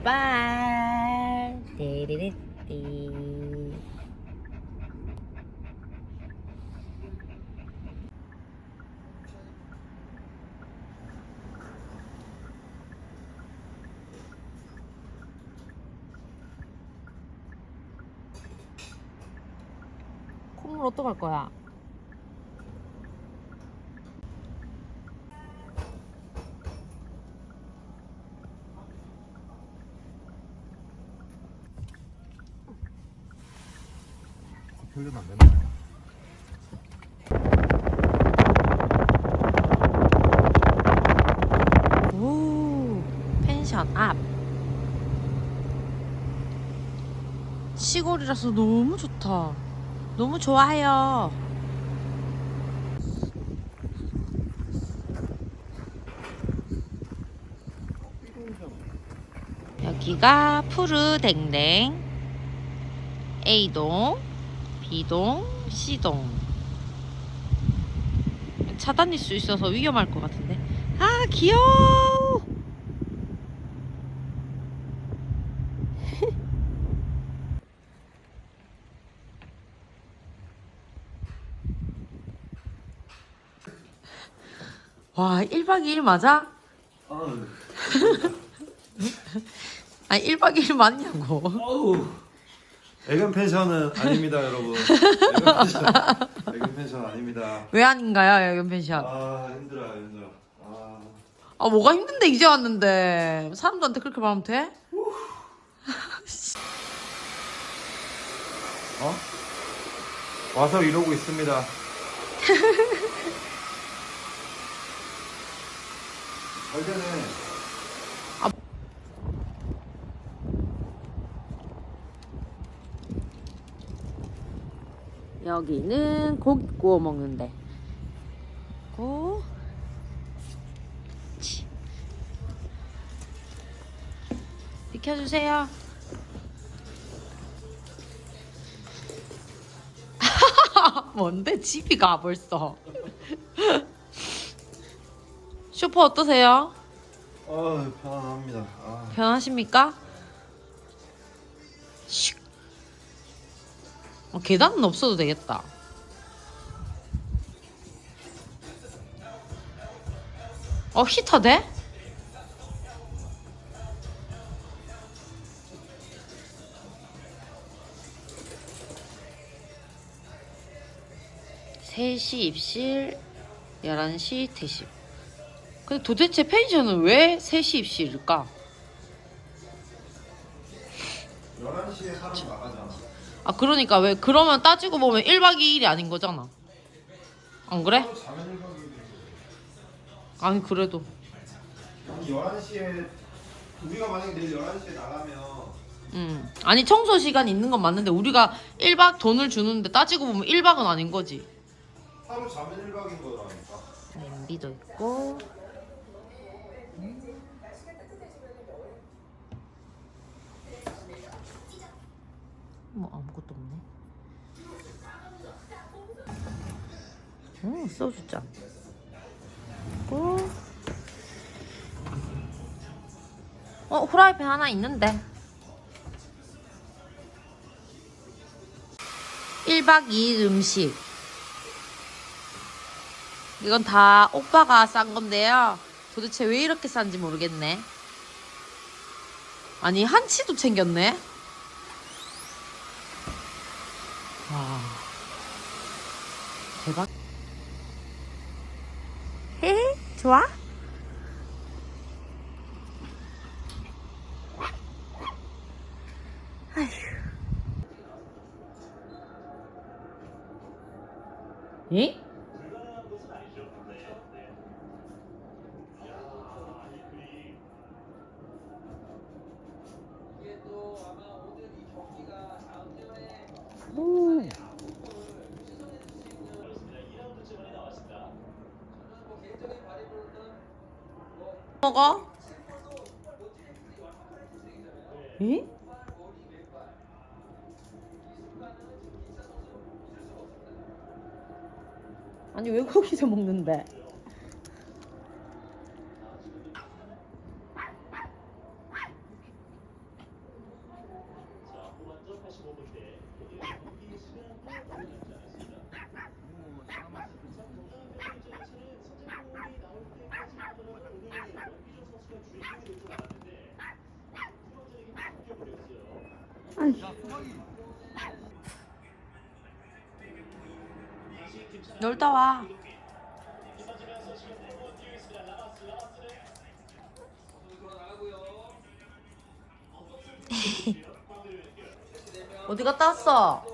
출발. 띠리리띠. 콩물 어떡할 거야? 표현 안 된다. 오, 펜션 앞. 시골이라서 너무 좋다. 너무 좋아요. 여기가 푸르댕댕 A동, B동, C동. 차 다닐 수 있어서 위험할 것 같은데. 아 귀여워 와 1박 2일 맞아? 아니 1박 2일 맞냐고. 애견 펜션은 아닙니다, 여러분. 애견 펜션, 애견 펜션 아닙니다. 왜 아닌가요 여기 펜션 아 힘들어요, 힘들어. 아, 아 뭐가 힘든데 이제 왔는데 사람들한테 그렇게 말하면 돼? 어? 와서 이러고 있습니다. 잘 되네. 여기는 고기 구워 먹는데 고 치. 비켜주세요 뭔데 집이가 벌써 쇼퍼 어떠세요? 아 편안합니다. 아, 편하십니까? 어, 계단은 없어도 되겠다. 어, 히터 돼? 세시 입실, 11시 퇴실. 근데 도대체 펜션은 왜 3시 입실일까? 11시에 사람 나가잖 아. 아 그러니까 왜 그러면 따지고 보면 1박 2일이 아닌 거잖아 안 그래? 또 자면 1박 2일. 아니 그래도 한 11시에 우리가 만약에 내일 11시에 나가면 음 아니 청소 시간 있는 건 맞는데 우리가 1박 돈을 주는데 따지고 보면 1박은 아닌 거지 하루 자면 1박인 거라니까. 냄비도 있고 뭐 아무것도 없네 음 소주잔 있고 어 후라이팬 하나 있는데 1박 2일 음식 이건 다 오빠가 싼 건데요. 도대체 왜 이렇게 싼지 모르겠네. 아니, 한치도 챙겼네? 와. 대박. 헤헤, 좋아? 아휴. 에? 먹어? 에? 아니 왜 거기서 먹는데? 놀다 와. 어디 갔다 왔어? 어?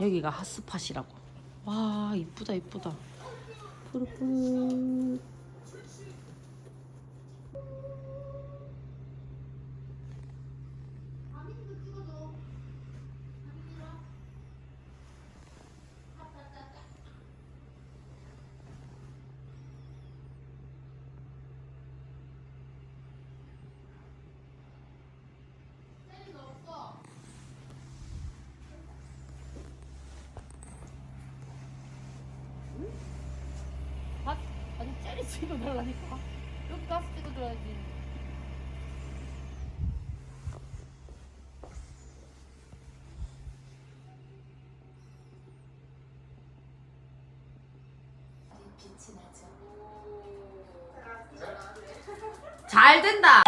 여기가 핫스팟이라고. 와 이쁘다 이쁘다. 푸르푸르. 아, 아니 젤리 찍어달라니까. 여기 가서 찍어줘야지. 잘 된다.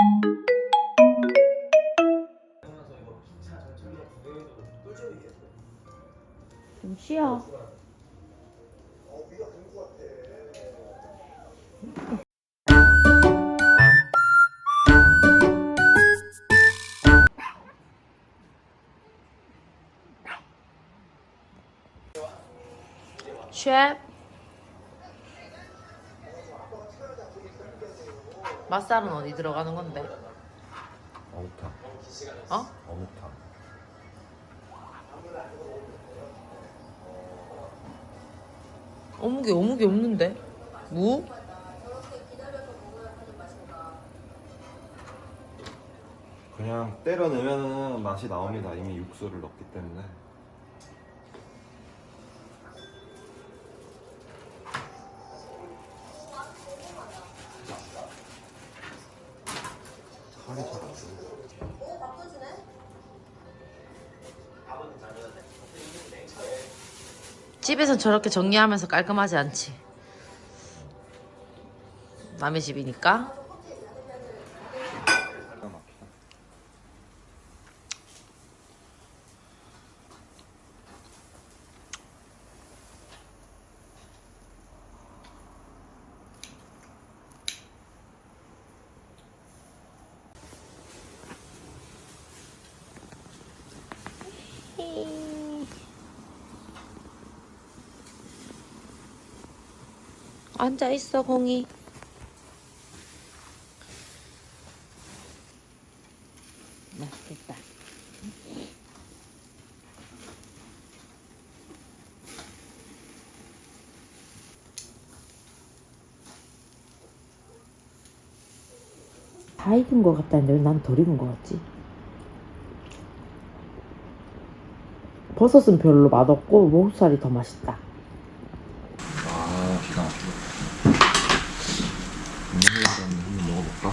좀 쉬어. 셰프 맛살은 어디 들어가는 건데? 어묵탕. 어? 어묵탕. 어묵이 어묵이 없는데? 무? 그냥 때려 넣으면 맛이 나옵니다. 이미 육수를 넣기 때문에. 집에선 저렇게 정리하면서 깔끔하지 않지. 남의 집이니까. 앉아 있어 공이. 맛있겠다. 다 익은 것 같다는데 왜난덜 익은 것 같지? 버섯은 별로 맛없고 목살이 더 맛있다. 아, 기가 막히다. 국물이랑 한번 먹어볼까?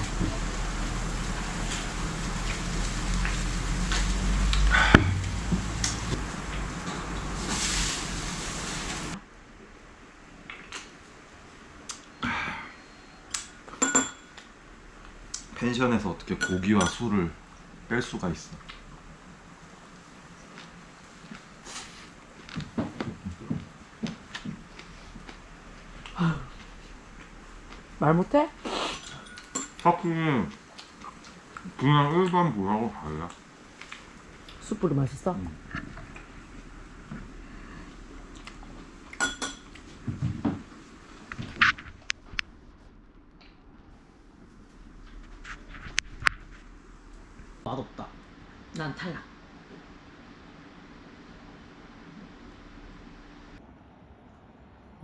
펜션에서 어떻게 고기와 술을 뺄 수가 있어? 말 못해? 확실히 그냥 일반 무하고 달라. 숯불이 맛있어? 맛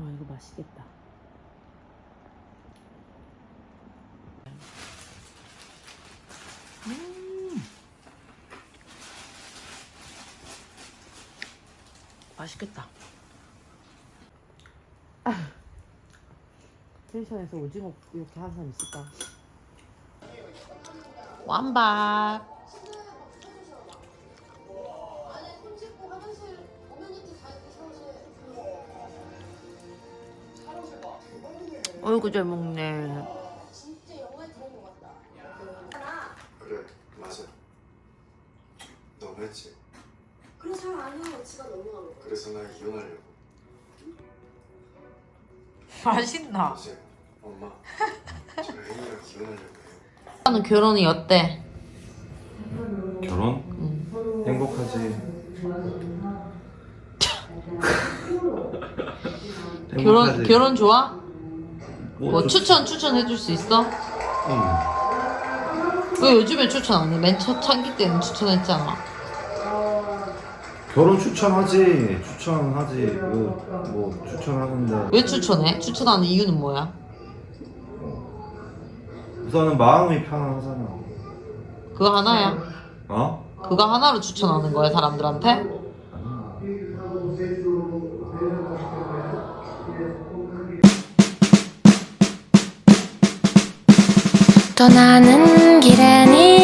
아 이거 맛있겠다. 음. 맛있겠다. 펜션에서 오징어 이렇게 하는 사람 있을까? 완밥. 어이구 잘 먹네. 그래 맞아 너무했지 그래 잘 아니야 지가 너무한 거 그래서 나 이혼하려고 맛있나? 어제 엄마 저 혜인이랑 이혼하려고 해요 나는 결혼이 어때? 결혼? 응. 행복하지 결혼 결혼 좋아? 뭐 좋- 추천 추천해 줄 수 있어? 응. 왜 요즘에 추천 안 해? 맨 첫 창기 때는 추천했잖아. 결혼 추천하지 추천하지 뭐, 뭐 추천하는데 왜 추천해? 추천하는 이유는 뭐야? 우선은 마음이 편안하잖아 그거 하나야? 어? 그거 하나로 추천하는 거야 사람들한테? 떠나는 길에 네